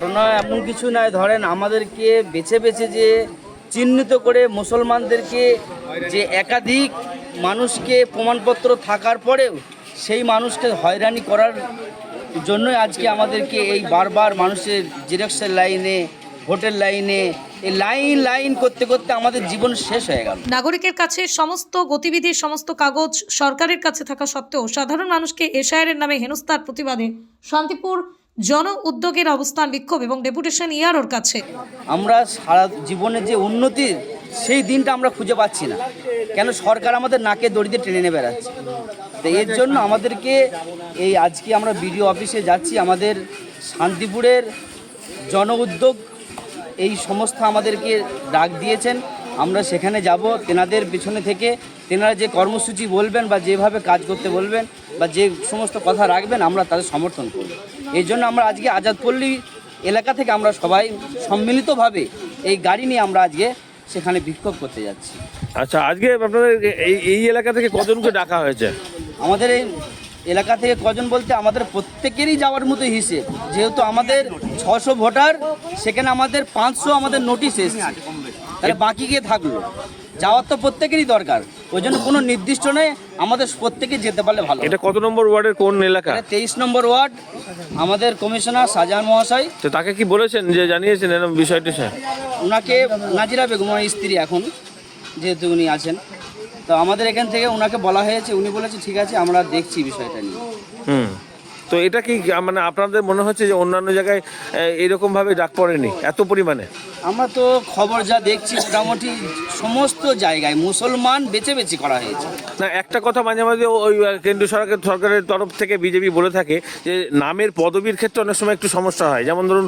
ঘটনা এমন কিছু নয় ধরেন আমাদেরকে বেছে বেছে যে চিহ্নিত করে মুসলমানদেরকে যে একাধিক মানুষকে প্রমাণপত্র থাকার পরেও সেই মানুষকে হয়রানি করার জন্যই আজকে আমাদেরকে এই বারবার মানুষের জেরক্সের লাইনে হোটেল লাইনে, এই লাইন লাইন করতে করতে আমাদের জীবন শেষ হয়ে গেল। নাগরিকের কাছে সমস্ত গতিবিধির সমস্ত কাগজ সরকারের কাছে থাকা সত্ত্বেও সাধারণ মানুষকে এশায়ারের নামে হেনস্থার প্রতিবাদে শান্তিপুর জন উদ্যোগের অবস্থান বিক্ষোভ এবং ডেপুটেশন ইয়ারোর কাছে। আমরা সারা জীবনের যে উন্নতির সেই দিনটা আমরা খুঁজে পাচ্ছি না। কেন সরকার আমাদের নাকে দড়িতে টেনে নিয়ে বেড়াচ্ছে? তো এর জন্য আমাদেরকে এই আজকে আমরা বিডিও অফিসে যাচ্ছি। আমাদের শান্তিপুরের জন উদ্যোগ এই সংস্থা আমাদেরকে ডাক দিয়েছেন। আমরা সেখানে যাব। তেনাদের পিছনে থেকে তেনারা যে কর্মসূচি বলবেন বা যেভাবে কাজ করতে বলবেন বা যে সমস্ত কথা রাখবেন আমরা তাদের সমর্থন করব। এই জন্য আমরা আজকে আজাদপল্লী এলাকা থেকে আমরা সবাই সম্মিলিতভাবে এই গাড়ি নিয়ে আমরা আজকে সেখানে বিক্ষোভ করতে যাচ্ছি। আচ্ছা আজকে আপনাদের এই এই এলাকা থেকে কজনকে ডাকা হয়েছে? আমাদের এই এলাকা থেকে কজন বলতে আমাদের প্রত্যেকেরই যাওয়ার মতো হিসেব। যেহেতু আমাদের ছশো ভোটার সেখানে আমাদের পাঁচশো আমাদের নোটিশ এসেছে। তাহলে বাকি গিয়ে থাকল? যাওয়ার তো প্রত্যেকেরই দরকার। ওই জন্য কোনো নির্দিষ্ট নেই আমাদের প্রত্যেকে যেতে পারলে ভালো। এটা কত নম্বর ওয়ার্ডের কোন এলাকা? তেইশ নম্বর ওয়ার্ড আমাদের কমিশনার শাহজাহান মহাশয়। তো তাকে কি বলেছেন যে জানিয়েছেন এরকম বিষয়টি স্যার? ওনাকে নাজিরা বেগম ওনার স্ত্রী এখন যেহেতু উনি আছেন। তো আমাদের এখান থেকে ওনাকে বলা হয়েছে উনি বলেছে ঠিক আছে আমরা দেখছি বিষয়টা নিয়ে। হুম। তো এটা কি মানে আপনাদের মনে হচ্ছে যে অন্যান্য জায়গায় এরকম ভাবে ডাক পড়েনি এত পরিমাণে? আমরা তো খবর যা দেখছি মোটামুটি সমস্ত জায়গায় মুসলমান বেছে বেছে করা হয়েছে। না একটা কথা মাঝে মাঝে ওই কেন্দ্রীয় সরকার সরকারের তরফ থেকে বিজেপি বলে থাকে যে নামের পদবীর ক্ষেত্রে অনেক সময় একটু সমস্যা হয়। যেমন ধরুন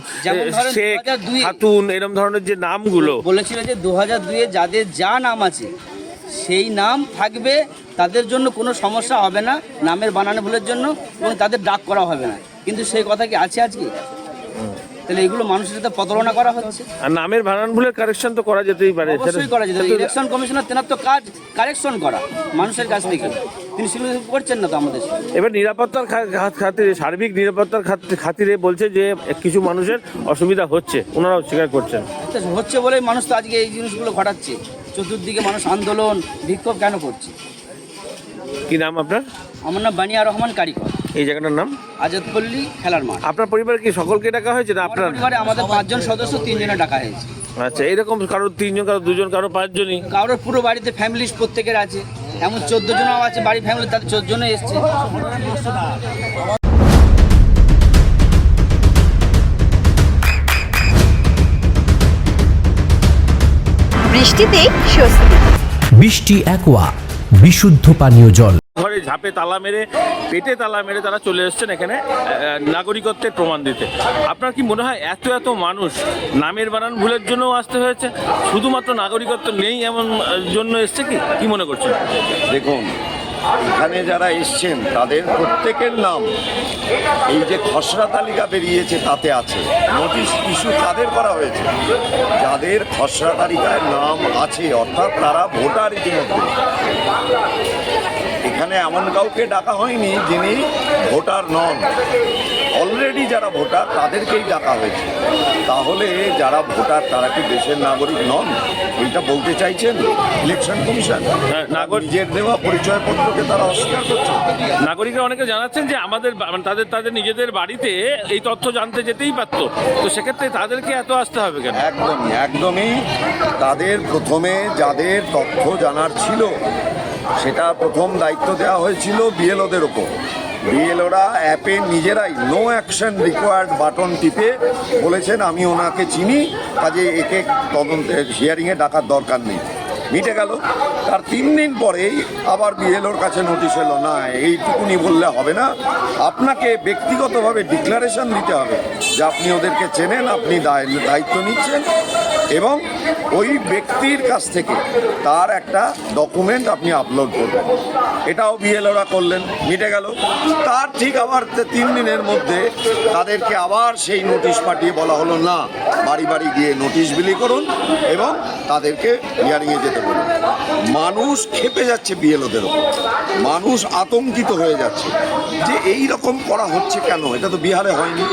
শেখ খাতুন এরকম ধরনের যে নামগুলো। বলেছিল যে দু হাজার দুয়ে যাদের যা নাম আছে সেই নাম থাকবে তাদের জন্য কোনো সমস্যা হবে না নামের বানানো ভুলের জন্য এবং তাদের ডাক করা হবে না। কিন্তু সেই কথা কি আছে আজকে? তাহলে এগুলো মানুষের সাথে প্রতারণা করা হচ্ছে। আর নামের বানান ভুলের কারেকশন তো করা যেতেই পারে। অবশ্যই করা যেত ইলেকশন কমিশনার তেনার তো কাজ কারেকশন করা মানুষের কাছ থেকে। তিনি সেগুলো করছেন না তো আমাদের এবার নিরাপত্তার খাতিরে সার্বিক নিরাপত্তার খাত- খাতিরে বলছে যে কিছু মানুষের অসুবিধা হচ্ছে ওনারাও স্বীকার করছেন। হচ্ছে বলেই মানুষ তো আজকে এই জিনিসগুলো ঘটাচ্ছে। চতুর্দিকে মানুষ আন্দোলন বিক্ষোভ কেন করছে? কি নাম আপনার? আমার নাম বানিয়া রহমান কারিকর এই জায়গাটার নাম? আজাদপল্লী খেলার মাঠ। আপনার পরিবারে কি সকলকে ডাকা হয়েছে না আপনার? পরিবারে আমাদের পাঁচজন সদস্য তিনজনে ডাকা হয়েছে। আচ্ছা এরকম কারও তিনজন কারও দুজন কারও পাঁচজনই? কারোর পুরো বাড়িতে ফ্যামিলি প্রত্যেকের আছে। এমন চোদ্দ জনও আছে বাড়ি ফ্যামিলি তাদের চোদ্দ জনে এসছে। বৃষ্টিতেই স্বস্তি। বৃষ্টি অ্যাকোয়া বিশুদ্ধ পানীয় জল। ঘরে ঝাঁপে তালা মেরে পেটে তালা মেরে তারা চলে এসেছেন এখানে নাগরিকত্বের প্রমাণ দিতে। আপনার কি মনে হয় এত এত মানুষ নামের বানান ভুলের জন্য আসতে হয়েছে? শুধুমাত্র নাগরিকত্ব নেই এমন জন্য এসছে কি? কি মনে করছেন? দেখুন এখানে যারা এসছেন, তাদের প্রত্যেকের নাম এই যে খসড়া তালিকা বেরিয়েছে, তাতে আছে। নোটিশ ইস্যু তাদের করা হয়েছে। যাদের খসড়া তালিকায় নাম আছে, অর্থাৎ তারা ভোটার ইতিমধ্যে। এখানে এমন কাউকে ডাকা হয়নি যিনি ভোটার নন। অলরেডি যারা ভোটার তাদেরকেই ডাকা হয়েছে। তাহলে যারা ভোটার তারা কি দেশের নাগরিক নন? এইটা বলতে চাইছেন ইলেকশন কমিশন? হ্যাঁ, নাগরিক- নিজের দেওয়া পরিচয়পত্রকে তারা অস্বীকার করছে। নাগরিকরা অনেকে জানাচ্ছেন যে আমাদের মানে তাদের তাদের নিজেদের বাড়িতে এই তথ্য জানতে যেতেই পারতো। তো সেক্ষেত্রে তাদেরকে এত আসতে হবে কেন? একদমই একদমই। তাদের প্রথমে যাদের তথ্য জানার ছিল সেটা প্রথম দায়িত্ব দেওয়া হয়েছিল বিএলওদের ওপর। বিএলওরা অ্যাপে নিজেরাই নো অ্যাকশন রিকোয়ার্ড বাটন টিপে বলেছেন, আমি ওনাকে চিনি, কাজে একে তদন্তে হিয়ারিংয়ে ডাকার দরকার নেই। মিটে গেল। তার তিন দিন পরেই আবার বিএলওর কাছে নোটিশ এলো, না, এইটুকুনি বললে হবে না। আপনাকে ব্যক্তিগতভাবে ডিক্লারেশন দিতে হবে যে আপনি ওদেরকে চেনেন, আপনি দায়িত্ব নিচ্ছেন। এবং ওই ব্যক্তির কাছ থেকে তার একটা ডকুমেন্ট আপনি আপলোড করবেন। এটাও বিএলওরা করলেন, মিটে গেল। তার ঠিক আবার তিন দিনের মধ্যে তাদেরকে আবার সেই নোটিশ পাঠিয়ে বলা হলো, না, বাড়ি বাড়ি গিয়ে নোটিশ বিলি করুন এবং তাদেরকে হিয়ারিংয়ে যেতে বলুন। মানুষ খেপে যাচ্ছে বিএলওদের ওপর। মানুষ আতঙ্কিত হয়ে যাচ্ছে যে এই রকম করা হচ্ছে কেন? এটা তো বিহারে হয়নি।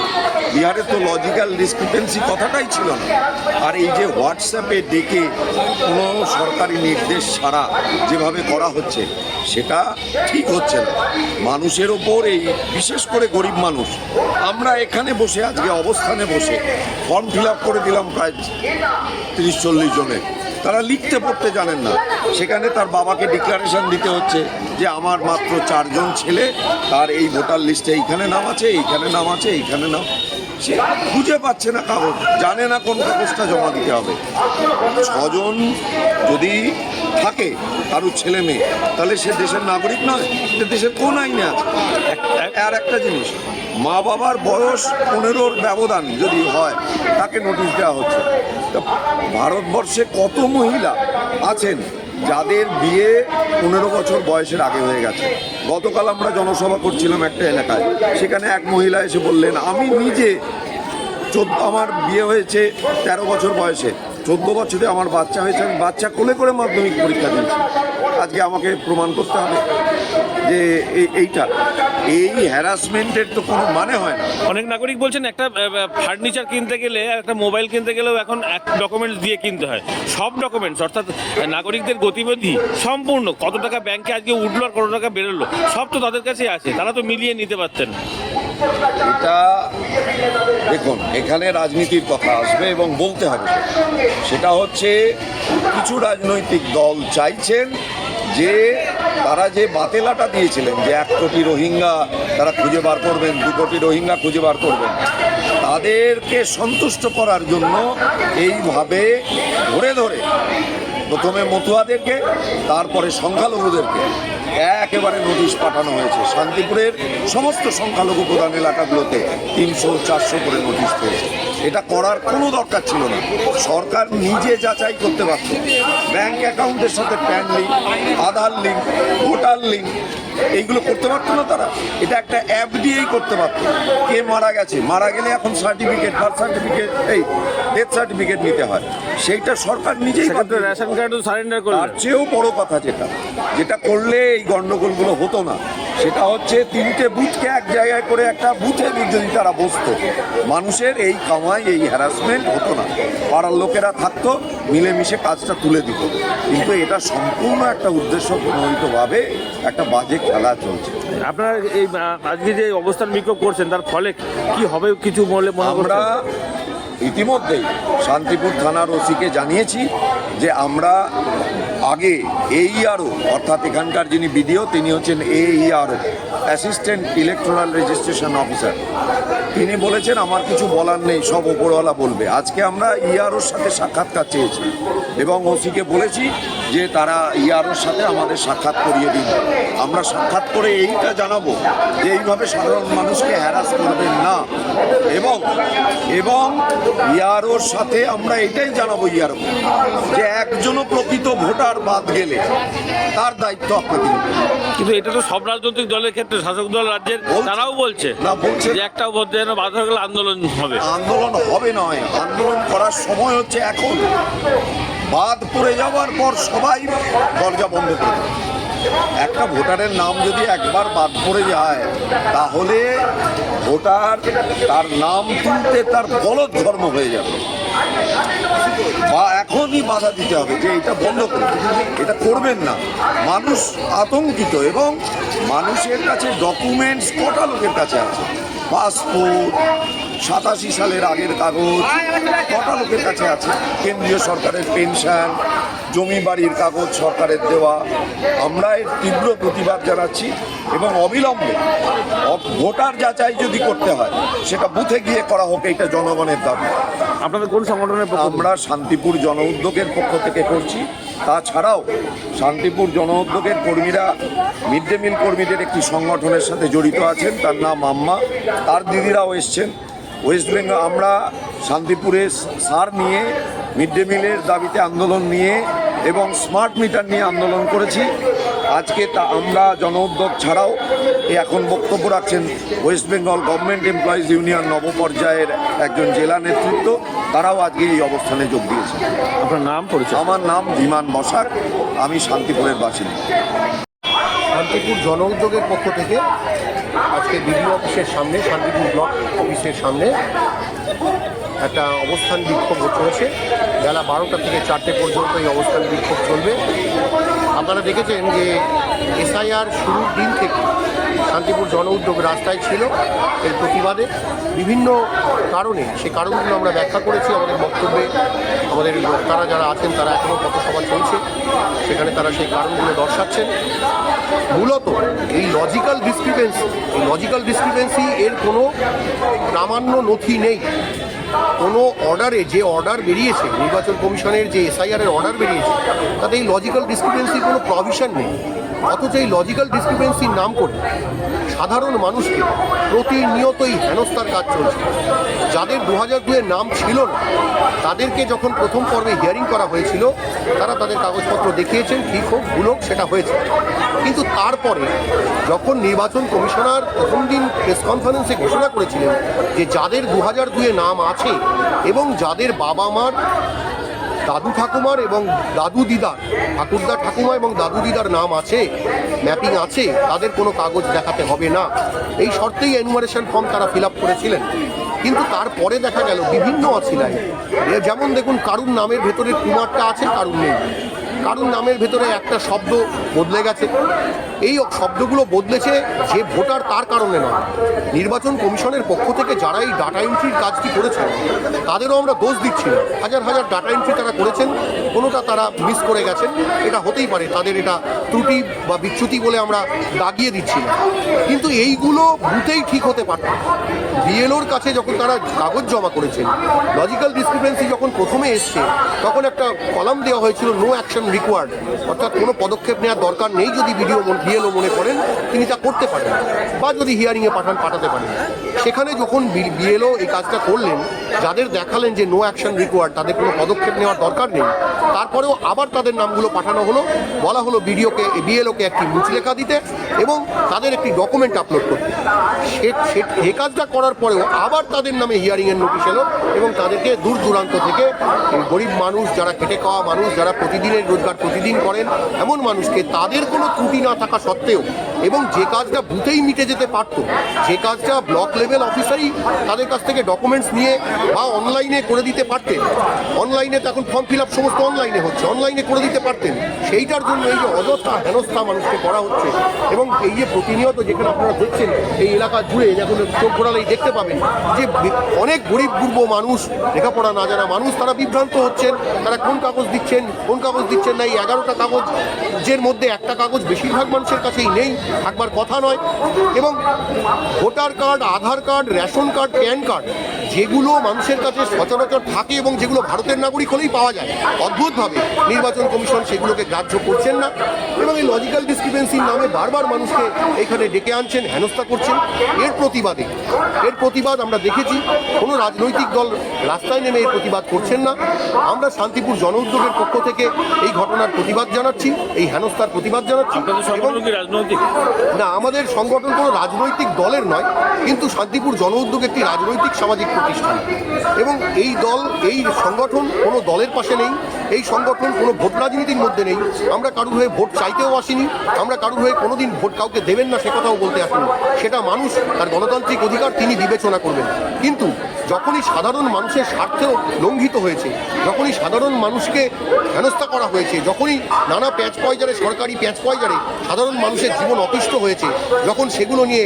বিহারে তো লজিক্যাল ডিসক্রিপেন্সি কথাটাই ছিল না। আর এই যে হোয়াটসঅ্যাপে ডেকে কোনো সরকারি নির্দেশ ছাড়া যেভাবে করা হচ্ছে, সেটা ঠিক হচ্ছে না। মানুষের ওপর এই বিশেষ করে গরিব মানুষ, আমরা এখানে বসে, আজকে অবস্থানে বসে ফর্ম ফিল আপ করে দিলাম প্রায় তিরিশ চল্লিশ জনের। তারা লিখতে পড়তে জানেন না। সেখানে তার বাবাকে ডিক্লারেশন দিতে হচ্ছে যে আমার মাত্র চারজন ছেলে, তার এই ভোটার লিস্টে এইখানে নাম আছে, এইখানে নাম আছে, এইখানে নাম। সে খুঁজে পাচ্ছে না কাগজ, জানে না কোন কাগজটা জমা দিতে হবে। ছজন যদি থাকে কারোর ছেলে মেয়ে তাহলে সে দেশের নাগরিক নয় সে দেশের কোন আইনে আছে? আর একটা জিনিস মা বাবার বয়স পনেরোর ব্যবধান যদি হয় তাকে নোটিশ দেওয়া হচ্ছে। তা ভারতবর্ষে কত মহিলা আছেন যাদের বিয়ে পনেরো বছর বয়সের আগে হয়ে গেছে? গতকাল আমরা জনসভা করছিলাম একটা এলাকায় সেখানে এক মহিলা এসে বললেন আমি নিজে চোদ্দ আমার বিয়ে হয়েছে তেরো বছর বয়সে চোদ্দ বছরে আমার বাচ্চা হয়েছে, আমি বাচ্চা কোলে করে মাধ্যমিক পরীক্ষা দিয়েছি। আজকে আমাকে প্রমাণ করতে হবে যে এই- এইটা। এই হ্যারাসমেন্টের তো কোনো মানে হয় না। অনেক নাগরিক বলছেন একটা ফার্নিচার কিনতে গেলে একটা মোবাইল কিনতে গেলেও এখন এক ডকুমেন্টস দিয়ে কিনতে হয়। সব ডকুমেন্টস অর্থাৎ নাগরিকদের গতিবিধি সম্পূর্ণ। কত টাকা ব্যাংকে আজকে উঠল আর কত টাকা বেরোলো, সব তো তাদের কাছেই আছে। তারা তো মিলিয়ে নিতে পারতেন। এটা দেখুন, এখানে রাজনীতির কথা আসবে এবং বলতে হবে সেটা। হচ্ছে, কিছু রাজনৈতিক দল চাইছেন যে তারা যে বাতেলাটা দিয়েছিলেন, যে এক কোটি রোহিঙ্গা তারা খুঁজে বার করবেন, দু কোটি রোহিঙ্গা খুঁজে বার করবেন, তাদেরকে সন্তুষ্ট করার জন্য এইভাবে ধরে ধরে প্রথমে মতুয়াদেরকে, তারপরে সংখ্যালঘুদেরকে একেবারে নোটিশ পাঠানো হয়েছে। শান্তিপুরের সমস্ত সংখ্যালঘু প্রধান এলাকাগুলোতে তিনশো চারশো করে নোটিশ পেয়েছে। এটা করার কোনো দরকার ছিল না। সরকার নিজে যাচাই করতে পারত ব্যাংক অ্যাকাউন্টের সাথে PAN link Aadhaar link voter link এইগুলো করতে পারতো না তারা। এটা একটা অ্যাপ দিয়েই করতে পারতো। কে মারা গেছে? মারা গেলে এখন সার্টিফিকেট বার্থ সার্টিফিকেট এই ডেথ সার্টিফিকেট নিতে হয়। সেইটা সরকার নিজেই রেশন কার্ডও সারেন্ডার তার চেয়েও বড় কথা যেটা। যেটা করলে এই গন্ডগোলগুলো হতো না। সেটা হচ্ছে তিনটে বুথকে এক জায়গায় করে একটা বুথে যদি তারা বসতো। মানুষের এই কামাই এই হ্যারাসমেন্ট হতো না। পাড়ার লোকেরা থাকতো মিলেমিশে কাজটা তুলে দিত। কিন্তু এটা সম্পূর্ণ একটা উদ্দেশ্য প্রণোদিতভাবে একটা বাজে খেলা চলছে। আপনারা এই আজকে যে অবস্থান বিক্ষোভ করছেন তার ফলে কি হবে কিছু বলে আমরা ইতিমধ্যেই শান্তিপুর থানার ওসিকে জানিয়েছি যে আমরা আগে এইআরও অর্থাৎ এখানকার যিনি বিডিও, তিনি হচ্ছেন AERO assistant electoral registration officer তিনি বলেছেন, আমার কিছু বলার নেই, সব ওপরওয়ালা বলবে। আজকে আমরা ইআরওর সাথে সাক্ষাৎকার চেয়েছি এবং ওসিকে বলেছি যে তারা ইআরওর সাথে আমাদের সাক্ষাৎ করিয়ে দিন। আমরা সাক্ষাৎ করে এইটা জানাব যে এইভাবে সাধারণ মানুষকে হ্যারাস করবেন না। এবং এবং ইয়ারোর সাথে আমরা এটাই জানাব ইয়ারো যে একজনও প্রকৃত ভোটার বাদ গেলে তার দায়িত্ব আপনাকে কিন্তু এটা তো সব রাজনৈতিক দলের ক্ষেত্রে শাসক দল রাজ্যের। তারাও বলছে না, বলছে। যে একটা ভোট যেন বাধা হয়ে গেলে আন্দোলন হবে। আন্দোলন হবে নয় আন্দোলন করার সময় হচ্ছে এখন। বাদ পড়ে যাওয়ার পর সবাই দরজা বন্ধ করে। একটা ভোটারের নাম যদি একবার বাদ পড়ে যায়, তাহলে ভোটার তার নাম তুলতে তার গলত ধর্ম হয়ে যাবে। বা এখনই বাধা দিতে হবে যে এটা বন্ধ করুন। এটা করবেন না। মানুষ আতঙ্কিত এবং মানুষের কাছে ডকুমেন্টস কটা লোকের কাছে আছে? পাসপোর্ট সাতাশি সালের আগের কাগজ কটা লোকের কাছে আছে? কেন্দ্রীয় সরকারের পেনশন জমি বাড়ির কাগজ সরকারের দেওয়া। আমরা এর তীব্র প্রতিবাদ জানাচ্ছি এবং অবিলম্বে ভোটার যাচাই যদি করতে হয় সেটা বুথে গিয়ে করা হোক এটা জনগণের দাবি। আপনাদের কোন সংগঠনের আমরা শান্তিপুর জন উদ্যোগের পক্ষ থেকে করছি। তাছাড়াও শান্তিপুর জন উদ্যোগের কর্মীরা মিড ডে মিল কর্মীদের একটি সংগঠনের সাথে জড়িত আছেন। তার নাম আম্মা। তার দিদিরাও এসছেন। ওয়েস্ট বেঙ্গল আমরা শান্তিপুরে সার নিয়ে মিড ডে মিলের দাবিতে আন্দোলন নিয়ে এবং স্মার্ট মিটার নিয়ে আন্দোলন করেছি। আজকে তা আমরা জন উদ্যোগ ছাড়াও এখন বক্তব্য রাখছেন West Bengal government employees union নবপর্যায়ের একজন জেলা নেতৃত্ব। তারাও আজকে এই অবস্থানে যোগ দিয়েছে আপনার নাম পরিচয়? আমার নাম বিমান বসাক। আমি শান্তিপুরের বাসিন্দা। শান্তিপুর জন উদ্যোগের পক্ষ থেকে আজকে বিডিও অফিসের সামনে, শান্তিপুর ব্লক অফিসের সামনে একটা অবস্থান বিক্ষোভ চলছে। বেলা বারোটা থেকে চারটে পর্যন্ত এই অবস্থান বিক্ষোভ চলবে। আপনারা দেখেছেন যে এসআইআর শুরুর দিন থেকে শান্তিপুর জন উদ্যোগ রাস্তায় ছিল এর প্রতিবাদে। বিভিন্ন কারণে সে কারণগুলো আমরা ব্যাখ্যা করেছি, আমাদের বক্তব্যে আমাদের বক্তারা যারা আছেন তারা এখনও পথসভা চলছে, সেখানে তারা সেই কারণগুলো দর্শাচ্ছেন। মূলত এই লজিক্যাল ডিসক্রিপেন্সি এই লজিক্যাল ডিসক্রিপেন্সি এর কোনো প্রামাণ্য নথি নেই। কোনো অর্ডারে যে অর্ডার বেরিয়েছে, নির্বাচন কমিশনের যে এসআইআর এর অর্ডার বেরিয়েছে, তাতে এই লজিক্যাল ডিসক্রিপেন্সির কোনো প্রভিশন নেই। অথচ এই লজিক্যাল ডিসক্রিপেন্সির নাম করে সাধারণ মানুষকে প্রতিনিয়তই হেনস্থার কাজ চলছে। যাদের দু হাজার দুয়ের নাম ছিল না, তাদেরকে যখন প্রথম পর্বে হিয়ারিং করা হয়েছিল, তারা তাদের কাগজপত্র দেখিয়েছেন, ঠিক হোক, ভুল হোক, সেটা হয়েছে। কিন্তু তারপরে যখন নির্বাচন কমিশনার প্রথম দিন প্রেস কনফারেন্সে ঘোষণা করেছিলেন যে যাদের দু হাজার দুয়ে নাম আছে এবং যাদের বাবা মার দাদু ঠাকুমার এবং দাদু দিদার ঠাকুরদা ঠাকুমা এবং দাদু দিদার নাম আছে ম্যাপিং আছে, তাদের কোনো কাগজ দেখাতে হবে না। এই শর্তেই এনুমারেশন ফর্ম তারা ফিল আপ করেছিলেন। কিন্তু তারপরে দেখা গেল, বিভিন্ন অছিলায় যেমন দেখুন, কারুর নামের ভেতরে কুমারটা আছে, কারুর নেই। কারুর নামের ভেতরে একটা শব্দ বদলে গেছে। এই শব্দগুলো বদলেছে যে ভোটার তার কারণে নয়। নির্বাচন কমিশনের পক্ষ থেকে যারা এই ডাটা এন্ট্রির কাজটি করেছেন, তাদেরও আমরা দোষ দিচ্ছি না। হাজার হাজার ডাটা এন্ট্রি তারা করেছেন, কোনোটা তারা মিস করে গেছেন। এটা হতেই পারে, তাদের এটা ত্রুটি বা বিচ্যুতি বলে আমরা দাগিয়ে দিচ্ছি না। কিন্তু এইগুলো বুথেই ঠিক হতে পারত বিএলওর কাছে যখন তারা কাগজ জমা করেছেন লজিক্যাল ডিসক্রিপেন্সি যখন প্রথমে এসছে, তখন একটা কলাম দেওয়া হয়েছিল নো অ্যাকশন রিকোয়ার্ড অর্থাৎ কোনো পদক্ষেপ নেওয়ার দরকার নেই যদি ভিডিও বিএলও মনে করেন, তিনি তা করতে পারেন, বা যদি হিয়ারিংয়ে পাঠান, পাঠাতে পারেন। সেখানে যখন বিএলও এই কাজটা করলেন, যাদের দেখালেন যে নো অ্যাকশন রিকোয়ার্ড তাদের কোনো পদক্ষেপ নেওয়ার দরকার নেই, তারপরেও আবার তাদের নামগুলো পাঠানো হলো, বলা হলো বিডিওকে, বিএলওকে একটি মুচলেখা দিতে এবং তাদের একটি ডকুমেন্ট আপলোড করতে। সে, সে- কাজটা করার পরেও আবার তাদের নামে হিয়ারিংয়ের নোটিশ এলো এবং তাদেরকে দূর দূরান্ত থেকে গরিব মানুষ, যারা খেটে খাওয়া মানুষ, যারা প্রতিদিনের রোজগার প্রতিদিন করেন, এমন মানুষকে তাদের কোনো ত্রুটি না থাকা সত্ত্বেও এবং যে কাজটা বুথেই মিটে যেতে পারতো, যে কাজটা ব্লক লেভেল অফিসারই তাদের কাছ থেকে ডকুমেন্টস নিয়ে বা অনলাইনে করে দিতে পারতেন। অনলাইনে তো এখন ফর্ম ফিল আপ সমস্ত অনলাইনে হচ্ছে। অনলাইনে করে দিতে পারতেন। সেইটার জন্য এই যে অযথা হেনস্থা মানুষকে করা হচ্ছে এবং এই যে প্রতিনিয়ত যেখানে আপনারা দেখছেন, এই এলাকা জুড়ে যখন চোখ ঘোরালেই দেখতে পাবেন যে অনেক গরিব গুরব মানুষ, লেখাপড়া না জানা মানুষ তারা বিভ্রান্ত হচ্ছেন। তারা কোন কাগজ দিচ্ছেন, কোন কাগজ দিচ্ছেন না? এই এগারোটা কাগজের মধ্যে একটা কাগজ বেশিরভাগ মানুষের কাছেই নেই, থাকবার কথা নয়। এবং voter card, Aadhaar card ration card PAN card যেগুলো মানুষের কাছে সচরাচর থাকে এবং যেগুলো ভারতের নাগরিক হলেই পাওয়া যায়। অদ্ভুতভাবে নির্বাচন কমিশন সেগুলোকে গ্রাহ্য করছেন না এবং এই লজিক্যাল ডিসক্রিপেন্সির নামে বারবার মানুষকে এখানে ডেকে আনছেন হেনস্থা করছেন। এর প্রতিবাদে এর প্রতিবাদ আমরা দেখেছি। কোনো রাজনৈতিক দল রাস্তায় নেমে এর প্রতিবাদ করছেন না। আমরা শান্তিপুর জন উদ্যোগের পক্ষ থেকে এই ঘটনার প্রতিবাদ জানাচ্ছি এই হেনস্থার প্রতিবাদ জানাচ্ছি এবং না আমাদের সংগঠন কোনো রাজনৈতিক দলের নয় কিন্তু শান্তিপুর জন উদ্যোগ একটি রাজনৈতিক সামাজিক প্রতিষ্ঠান। এবং এই দল, এই সংগঠন কোনো দলের পাশে নেই, এই সংগঠন কোনো ভোট রাজনীতির মধ্যে নেই। আমরা কারুর হয়ে ভোট চাইতেও আসিনি, আমরা কারুর হয়ে কোনোদিন ভোট কাউকে দেবেন না সে কথাও বলতে আসিনি। সেটা মানুষ তার গণতান্ত্রিক অধিকার তিনি বিবেচনা করবেন। কিন্তু যখনই সাধারণ মানুষের স্বার্থেও লঙ্ঘিত হয়েছে, যখনই সাধারণ মানুষকে হেনস্থা করা হয়েছে, যখনই নানা প্যাচ পয়জারে সরকারি প্যাচ পয়জারে সাধারণ মানুষের জীবন অতিষ্ঠ হয়েছে, যখন সেগুলো নিয়ে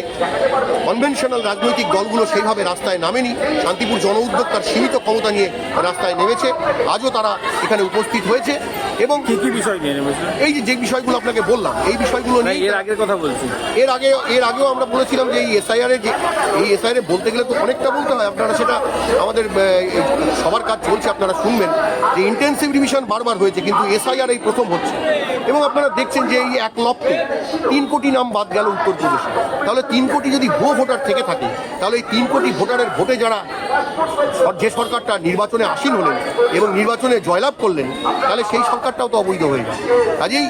কনভেনশনাল রাজনৈতিক দলগুলো সেইভাবে রাস্তায় নামেনি, শান্তিপুর জন উদ্যোগ তার সীমিত ক্ষমতা নিয়ে রাস্তায় নেমেছে, আজও তারা এখানে উপস্থিত হয়েছে। এবং কি কি বিষয় নিয়ে এই যে যে বিষয়গুলো আপনাকে বললাম এই বিষয়গুলো নিয়ে এর আগের কথা বলছি। এর আগে এর আগেও আমরা বলেছিলাম যে এই এসআইআর যে এই এসআইআর বলতে গেলে তো অনেকটা বলতে হয় আপনারা সেটা আমাদের সবার কাজ চলছে আপনারা শুনবেন যে ইন্টেন্সিভ রিভিশন বারবার হয়েছে কিন্তু এসআইআর এই প্রথম হচ্ছে। এবং আপনারা দেখছেন যে এই এক লক্ষে তিন কোটি নাম বাদ গেল উত্তর উত্তরপ্রদেশে তাহলে তিন কোটি যদি ভুয়ো ভোটার থেকে থাকে তাহলে এই তিন কোটি ভোটারের ভোটে যারা যে সরকারটা নির্বাচনে আসীন হলেন এবং নির্বাচনে জয়লাভ করলেন তাহলে সেই সরকার ভোটাধিকারটাও তো অবৈধ হয়ে যায় কাজেই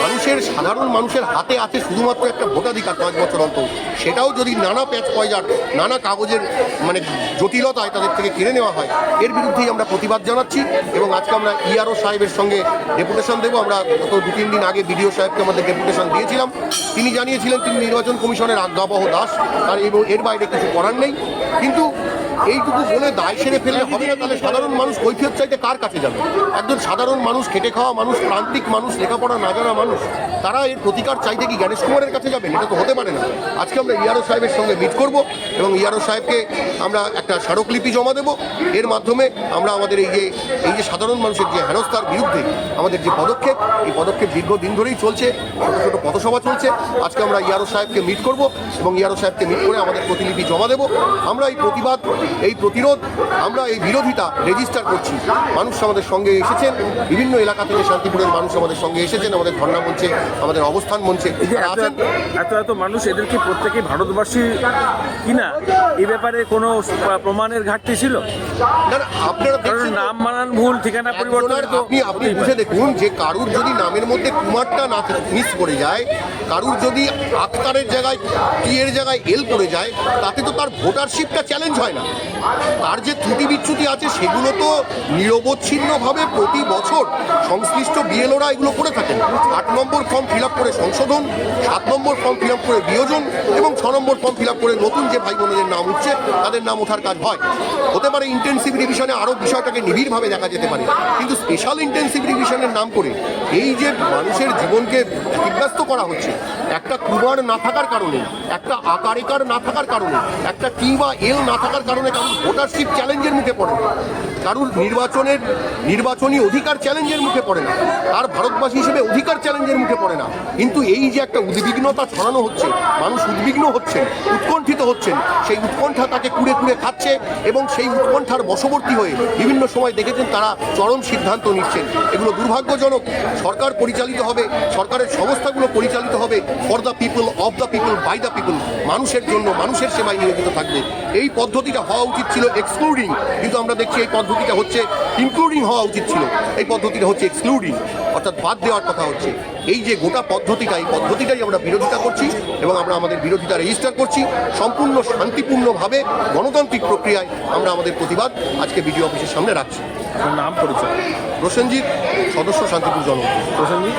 মানুষের, সাধারণ মানুষের হাতে আছে শুধুমাত্র একটা ভোটাধিকার পাঁচ বছর অন্তর। সেটাও যদি নানা প্যাচ পয়জার নানা কাগজের মানে জটিলতায় তাদের থেকে কেড়ে নেওয়া হয়, এর বিরুদ্ধেই আমরা প্রতিবাদ জানাচ্ছি এবং আজকে আমরা ইআরও সাহেবের সঙ্গে ডেপুটেশন দেবো। আমরা গত দু, তিন দিন আগে বিডিও সাহেবকে আমাদের ডেপুটেশন দিয়েছিলাম। তিনি জানিয়েছিলেন তিনি নির্বাচন কমিশনের আজ্ঞাবহ দাস, আর এবং এর বাইরে কিছু করার নেই। কিন্তু এইটুকু বলে দায় সেরে ফেললে হবে না, তাহলে সাধারণ মানুষ কৈফিয়ত চাইতে কার কাছে যাবে? একজন সাধারণ মানুষ, খেটে খাওয়া মানুষ প্রান্তিক মানুষ, লেখাপড়া না জানা মানুষ, তারা এর প্রতিকার চাইতে কি জ্ঞানেশ কুমারের কাছে যাবেন এটা তো হতে পারে না। আজকে আমরা ইয়ারো সাহেবের সঙ্গে মিট করব এবং ইয়ারো সাহেবকে আমরা একটা স্মারকলিপি জমা দেব। এর মাধ্যমে আমরা আমাদের এই যে এই যে সাধারণ মানুষের যে হেনস্থার বিরুদ্ধে আমাদের যে পদক্ষেপ, এই পদক্ষেপ দীর্ঘদিন ধরেই চলছে, ছোটো ছোটো পথসভা চলছে। আজকে আমরা ইয়ারো সাহেবকে মিট করব এবং ইয়ারো সাহেবকে মিট করে আমাদের প্রতিলিপি জমা দেব। আমরা এই প্রতিবাদ এই প্রতিরোধ আমরা এই বিরোধিতা রেজিস্টার করছি। মানুষ আমাদের সঙ্গে এসেছেন বিভিন্ন এলাকা থেকে শান্তিপুরের মানুষ আমাদের সঙ্গে এসেছেন আমাদের ধর্ণা মঞ্চে আমাদের অবস্থান মঞ্চে এত এত মানুষ এদেরকে প্রত্যেকে ভারতবাসী কিনা? এই ব্যাপারে কোনো প্রমাণের ঘাটতি ছিল? আপনারা নাম মানান ভুল ঠিকানা পরিবর্তন আপনি আপনি বুঝে দেখুন যে কারুর যদি নামের মধ্যে কুমারটা না মিস করে যায় কারুর যদি আক্তারের জায়গায় টি এর জায়গায় এল পড়ে যায় তাতে তো তার ভোটারশিপটা চ্যালেঞ্জ হয় না। তার যে ত্রুটি বিচ্যুতি আছে, সেগুলো তো নিরবচ্ছিন্নভাবে প্রতি বছর সংশ্লিষ্ট বিএলওরা এগুলো করে থাকেন। আট নম্বর ফর্ম ফিল করে সংশোধন, সাত নম্বর ফর্ম ফিল করে বিয়োজন এবং ছ নম্বর ফর্ম ফিল করে নতুন যে ভাই বোনদের নাম উঠছে, তাদের নাম ওঠার কাজ হয়। হতে পারে ইন্টেন্সিভ রিভিশনে আরও বিষয়টাকে নিবিড়ভাবে দেখা যেতে পারে। কিন্তু স্পেশাল ইন্টেন্সিভ রিভিশনের নাম করে এই যে মানুষের জীবনকে বিব্যস্ত করা হচ্ছে, একটা কুমার না থাকার কারণে, একটা আকারিকার না থাকার কারণে, একটা টি বা এল না থাকার কারণে কারুর ভোটারশিপ চ্যালেঞ্জের মুখে পড়ে। কারুর নির্বাচনের নির্বাচনী অধিকার চ্যালেঞ্জের মুখে পড়ে না। তার ভারতবাসী হিসেবে অধিকার চ্যালেঞ্জের মুখে পড়ে না। কিন্তু এই যে একটা উদ্বিগ্নতা ছড়ানো হচ্ছে, মানুষ উদ্বিগ্ন হচ্ছেন, উৎকণ্ঠিত হচ্ছেন, সেই উৎকণ্ঠা তাকে কুড়ে কুড়ে খাচ্ছে এবং সেই উৎকণ্ঠার বশবর্তী হয়ে বিভিন্ন সময় দেখেছেন তারা চরম সিদ্ধান্ত নিচ্ছেন। এগুলো দুর্ভাগ্যজনক। সরকার পরিচালিত হবে, সরকারের সংস্থাগুলো পরিচালিত হবে for the people of the people by the people মানুষের জন্য, মানুষের সেবায় নিয়োজিত থাকবে। এই পদ্ধতিটা হওয়া উচিত ছিল এক্সক্লুডিং কিন্তু আমরা দেখছি এই পদ্ধতিটা হচ্ছে ইনক্লুডিং হওয়া উচিত ছিল। এই পদ্ধতিটা হচ্ছে এক্সক্লুডিং অর্থাৎ বাদ দেওয়ার কথা হচ্ছে। এই যে গোটা পদ্ধতিটা এই পদ্ধতিটাই আমরা বিরোধিতা করছি এবং আমরা আমাদের বিরোধিতা রেজিস্টার করছি। সম্পূর্ণ শান্তিপূর্ণভাবে গণতান্ত্রিক প্রক্রিয়ায় আমরা আমাদের প্রতিবাদ আজকে বিডিও অফিসের সামনে রাখছি। নাম পরিচয়? প্রসেনজিৎ সদস্য শান্তিপুর জন প্রসেনজিৎ?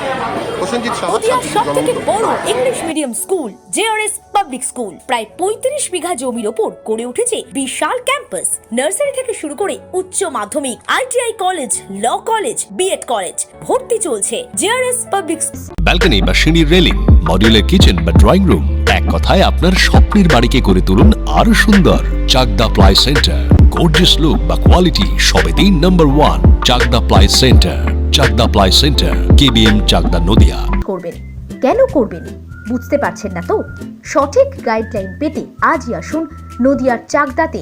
প্রসেনজিৎ সাহা শান্তিপুর সব থেকে জনমত বড় English medium school JRS public school প্রায় পঁয়ত্রিশ বিঘা জমির ওপর গড়ে উঠেছে বিশাল ক্যাম্পাস নার্সারি থেকে শুরু করে উচ্চ মাধ্যমিক ITI college law college BEd college ভর্তি চলছে। জেআরএস পাবলিক ব্যালকনি বা সিঁড়ির রেলিং মডিউলার কিচেন বা ড্রয়িং রুম এক কথায় আপনার স্বপ্নের বাড়িকে করে তুলুন আরও সুন্দর। Chakda ply centre gorgeous look বা কোয়ালিটি সবে তিন নম্বর one Chakda ply centre Chakda ply centre KBM Chakda Nadia. করবেন? কেন করবেন? বুঝতে পারছেন না তো? সঠিক গাইডলাইন পেতে আজই আসুন নদিয়ার চাকদাতে।